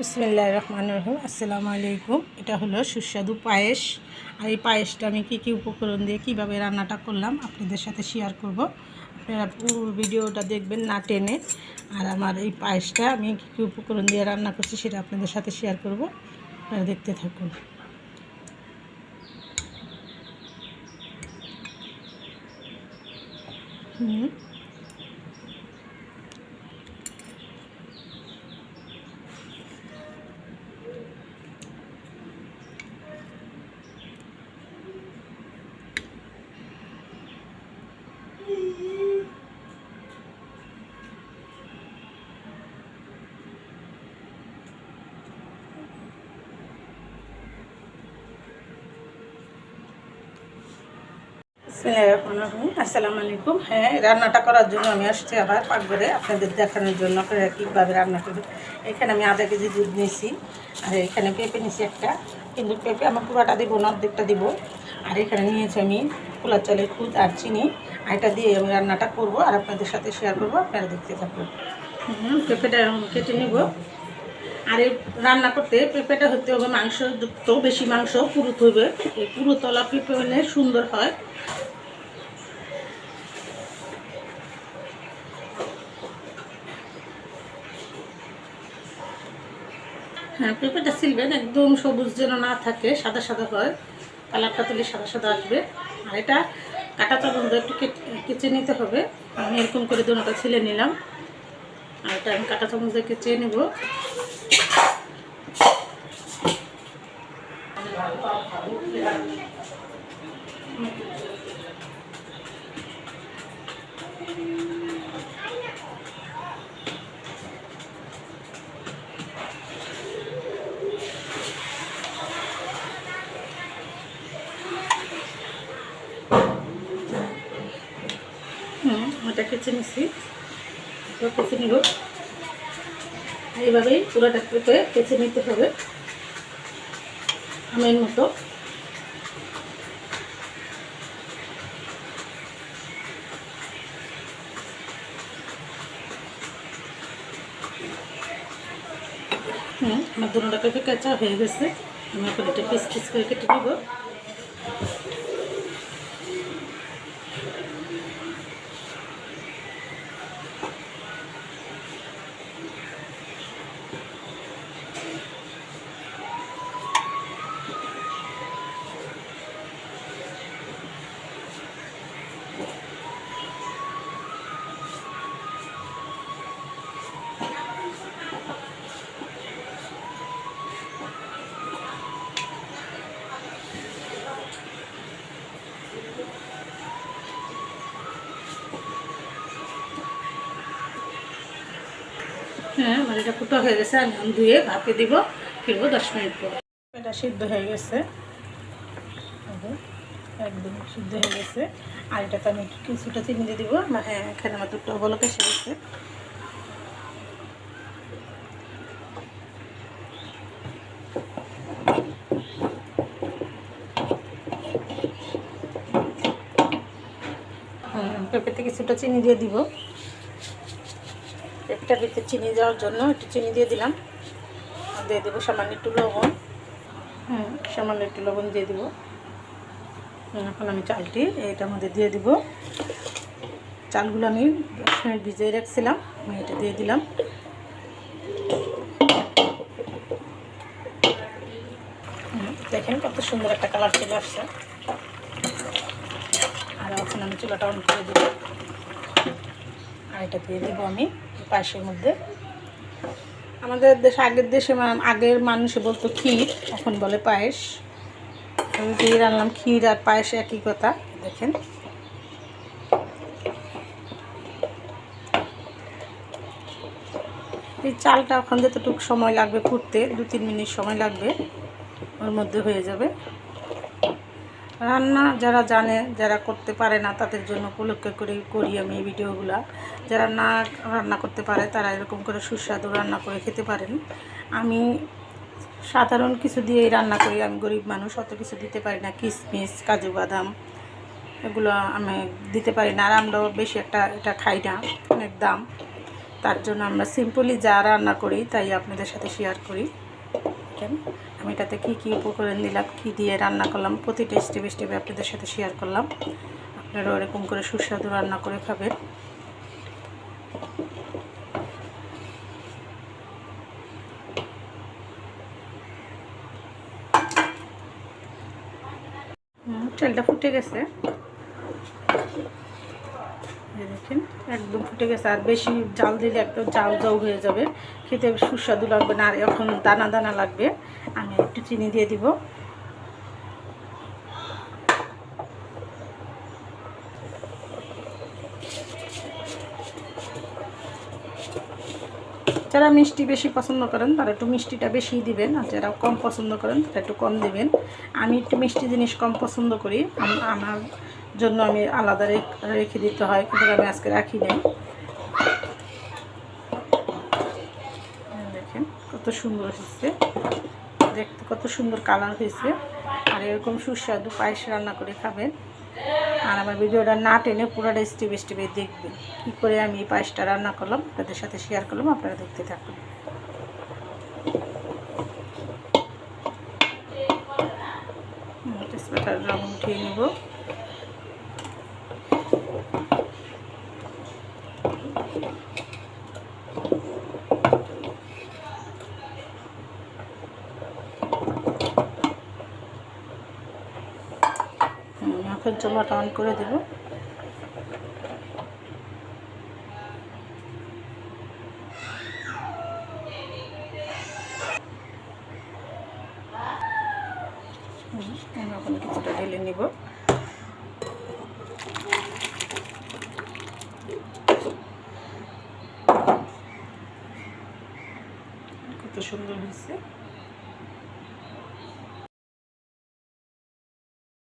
বিসমিল্লাহ রহমান রহিম। আসসালামু আলাইকুম। এটা হলো সুস্বাদু পায়েস। আর এই পায়েসটা আমি কী কী উপকরণ দিয়ে কীভাবে রান্নাটা করলাম আপনাদের সাথে শেয়ার করব। আপনারা পুরো ভিডিওটা দেখবেন না টেনে। আর আমার এই পায়েসটা আমি কী কী উপকরণ দিয়ে রান্না করছি সেটা আপনাদের সাথে শেয়ার করব। আপনারা দেখতে থাকুন। হুম। বিসমিল্লাহিররহমানিররহিম। আসসালামু আলাইকুম। হ্যাঁ রান্নাটা করার জন্য আমি আসছি আবার পাকঘরে। আপনাদের দেখানোর জন্য আপনারা কীভাবে রান্না করবেন এখানে আমি আধা কেজি দুধ নিয়েছি আর এখানে পেঁপে নিয়েছি একটা। কিন্তু পেঁপে আমার পুরাটা দিব না অর্ধেকটা দিব। আর এখানে নিয়েছি আমি পোলার চালের খুদ আর চিনি। আর এটা দিয়ে আমি রান্নাটা করব আর আপনাদের সাথে শেয়ার করব আপনারা দেখতে থাকুন। হুম, পেঁপেটা কেটে নিব। আর এই রান্না করতে পেঁপেটা হতে হবে মাংস যুক্ত বেশি মাংস পুরুত হবে পুরুতলা পেঁপে হলে সুন্দর হয়। হ্যাঁ পেঁপেটা সিলবেন একদম সবুজ যেন না থাকে, সাদা সাদা হয়। কালারটা তুলে সাদা সাদা আসবে। আর এটা কাটা চামচ একটু কেটে কেচে নিতে হবে। আমি এরকম করে দুটোটা ছিলে নিলাম। আর এটা আমি কাটা চামচ দিয়ে কেচে নেব। Thank ওটা কেচে নিছি। তো কেচে নিব। এইভাবেই পুরোটা পেঁপে কেচে নিতে হবে। আমের মতো। হুম, আমার দুটো পেঁপে কাঁচা হয়ে গেছে। আমি এখন এটা পিস পিস করে কেটে নিব। হ্যাঁ আমার এটা ফুটো হয়ে গেছে, আমি এখন ধুয়ে ভাপে দিব, ফিরবো দশ মিনিট পর। এটা সিদ্ধ হয়ে গেছে। একদম সিদ্ধ হয়ে গেছে। আর এটাতে আমি কিছুটা চিনি দিয়ে দিব। না হ্যাঁ এখানে আমার দুটো বলক এসে গেছে। পেঁপেতে কিছুটা চিনি দিয়ে দিব। পেঁপেটার ভিতরে চিনি দেওয়ার জন্য একটু চিনি দিয়ে দিলাম। দিয়ে দেবো সামান্য একটু লবণ। হুম সামান্য একটু লবণ দিয়ে দিব। এখন আমি চালটি এটার মধ্যে দিয়ে দিব। চালগুলো আমি দশ মিনিট ভিজিয়ে রাখছিলাম আমি এটা দিয়ে দিলাম। হুম, দেখেন কত সুন্দর একটা কালার চলে আসছে। আর এখন আমি চুলাটা অন করে দেবো। আর এটা দিয়ে দেবো আমি। পায়েসের মধ্যে। আমাদের দেশে আগের দেশে আগের মানুষে বলতো ক্ষীর, এখন বলে পায়েস। আমি দিয়ে রান্নাম ক্ষীর আর পায়েসে একই কথা, দেখেন। এই চালটা ওখান যতটুকু সময় লাগবে ফুটতে দু তিন মিনিট সময় লাগবে, ওর মধ্যে হয়ে যাবে। রান্না যারা জানে, যারা করতে পারে না, তাদের জন্য উপলক্ষ করে করি আমি এই ভিডিওগুলা। যারা না রান্না করতে পারে, তারা এরকম করে সুস্বাদু রান্না করে খেতে পারেন। আমি সাধারণ কিছু দিয়েই রান্না করি, আমি গরিব মানুষ, অত কিছু দিতে পারি না। কিশমিশ কাজু বাদাম, এগুলো আমি দিতে পারি না। আর আমরাও বেশি একটা এটা খাই না, অনেক দাম। তার জন্য আমরা সিম্পলি যা রান্না করি, তাই আপনাদের সাথে শেয়ার করি। দেখেন। আমি এটাতে কী কী উপকরণ দিলাম, কী দিয়ে রান্না করলাম, প্রতিটা স্টেপ স্টেপে আপনাদের সাথে শেয়ার করলাম। আপনারা ওরকম করে সুস্বাদু রান্না করে খাবেন। তেলটা ফুটে গেছে। দেখেন, একদম ফুটে গেছে। আর বেশি জাল দিলে একদম জাল জাউ হয়ে যাবে। খেতে সুস্বাদু লাগবে না, আর এখন দানা দানা লাগবে। আমি একটু চিনি দিয়ে দিব। যারা মিষ্টি বেশি পছন্দ করেন, তারা একটু মিষ্টিটা বেশি দিবেন। আর যারা কম পছন্দ করেন, তারা একটু কম দিবেন। আমি একটু মিষ্টি জিনিস কম পছন্দ করি। আমার জন্য আমি আলাদা রেখ- দিতে হয়, কিন্তু আমি আজকে রাখি নাই। দেখেন, কত সুন্দর হয়েছে। দেখতে কত সুন্দর কালার হয়েছে। আর এরকম সুস্বাদু পায়েস রান্না করে খাবেন। আর আমার ভিডিওটা না টেনে পুরোটা স্টেপ স্টেপে দেখবেন। কী করে আমি এই পায়েসটা রান্না করলাম, আপনাদের সাথে শেয়ার করলাম, আপনারা দেখতে থাকুন। রং উঠিয়ে নেব। হুম, এখন চুলাটা অন করে দেবো। কিছুটা ঢেলে নিব কত সুন্দর হয়েছে।